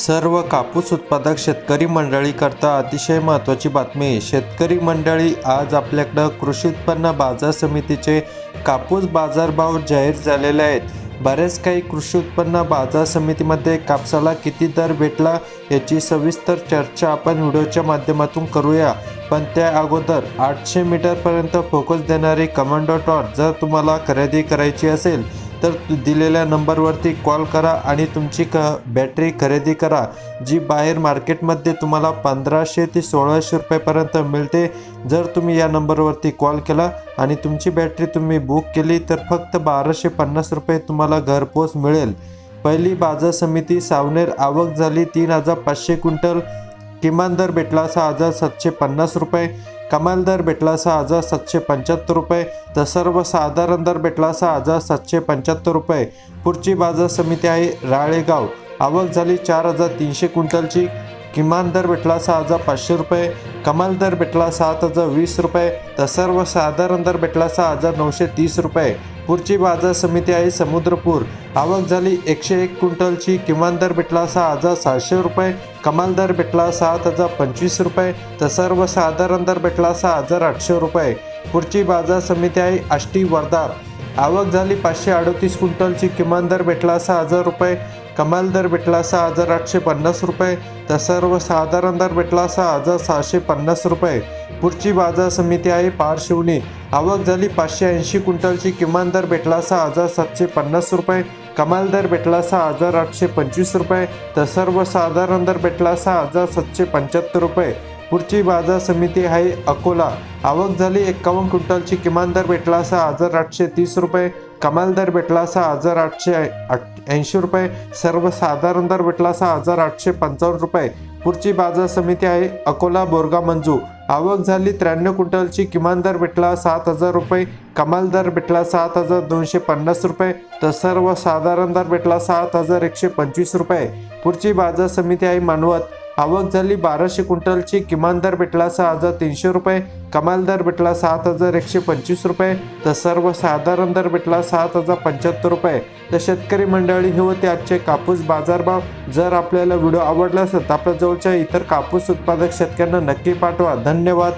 सर्व कापूस उत्पादक शेतकरी मंडळीकरता अतिशय महत्त्वाची बातमी. शेतकरी मंडळी आज आपल्याकडं कृषी उत्पन्न बाजार समितीचे कापूस बाजारभाव जाहीर झालेले आहेत. बरेच काही कृषी उत्पन्न बाजार समितीमध्ये कापसाला किती दर भेटला याची सविस्तर चर्चा आपण व्हिडिओच्या माध्यमातून करूया. पण त्या अगोदर आठशे मीटरपर्यंत फोकस देणारी कमांडो टॉट जर तुम्हाला खरेदी करायची असेल तर दिलेल्या नंबरवरती कॉल करा आणि तुमची क बॅटरी खरेदी करा जी बाहेर मार्केटमध्ये तुम्हाला पंधराशे ते सोळाशे रुपयेपर्यंत मिळते. जर तुम्ही या नंबरवरती कॉल केला आणि तुमची बॅटरी तुम्ही बुक केली तर फक्त बाराशे पन्नास रुपये तुम्हाला घरपोच मिळेल. पहिली बाजार समिती सावनेर आवक झाली तीन हजार पाचशे क्विंटल. किमान दर भेटला सहा हजार सातशे पन्नास रुपये. कमाल दर भेटला सहा हजार सातशे पंच्याहत्तर रुपये. तर सर्वसाधारण दर भेटला सहा हजार सातशे पंच्याहत्तर रुपये. पुढची बाजार समिती आहे राळेगाव. आवक झाली चार हजार तीनशे क्विंटलची. किमान दर भेटला सहा हजार पाचशे रुपये. कमाल दर भेटला सात हजार वीस रुपये तर सर्वसाधारण दर भेटला सहा हजार नऊशे तीस रुपये. पुढची बाजार समिती आहे समुद्रपूर. आवक झाली एकशे एक क्विंटलची किमान दर भेटला सहा हजार सहाशे रुपये कमाल दर भेटला सात हजार पंचवीस रुपये तर सर्वसाधारण दर भेटला सहा हजार आठशे रुपये. पुढची बाजार समिती आहे आष्टी वर्धा. आवक झाली पाचशे अडतीस क्विंटलची किमान दर भेटला सहा हजार रुपये कमाल दर भेटला सहा हजार आठशे पन्नास रुपये तर सर्वसाधारण दर भेटला सहा हजार सहाशे पन्नास रुपये. पुढची बाजार समिती आहे पारशिवनी. आवक झाली पाचशे ऐंशी क्विंटलची किमान दर भेटला सहा हजार सातशे पन्नास रुपये. कमाल दर भेटला सहा हजार आठशे पंचवीस रुपये तर सर्वसाधारण दर भेटला सहा हजार सातशे पंच्याहत्तर रुपये. पुढची बाजार समिती आहे अकोला. आवक झाली एक्कावन्न क्विंटलची. किमान दर भेटला सहा हजार आठशे तीस रुपये. कमाल दर भेटला सहा हजार आठशे ऐंशी रुपये. सर्वसाधारण दर भेटला सहा हजार आठशे पंचावन्न रुपये. पुढची बाजार समिती आहे अकोला बोरगा मंजू. आवक झाली त्र्याण्णव क्विंटलची. किमान दर भेटला सात हजार रुपये. कमाल दर भेटला सात हजार दोनशे पन्नास रुपये. तर सर्वसाधारण दर भेटला सात हजार एकशे पंचवीस रुपये. पुढची बाजार समिती आहे मानवत. आवक झाली बाराशे क्विंटलची किमान दर भेटला सहा हजार तीनशे रुपये कमाल दर भेटला सात हजार एकशे पंचवीस रुपये तर सर्वसाधारण दर भेटला सात हजार पंच्याहत्तर रुपये. तर शेतकरी मंडळी हे होते आजचे कापूस बाजारभाव. जर आपल्याला व्हिडिओ आवडला असेल तर आपल्या जवळच्या इतर कापूस उत्पादक शेतकऱ्यांना नक्की पाठवा. धन्यवाद.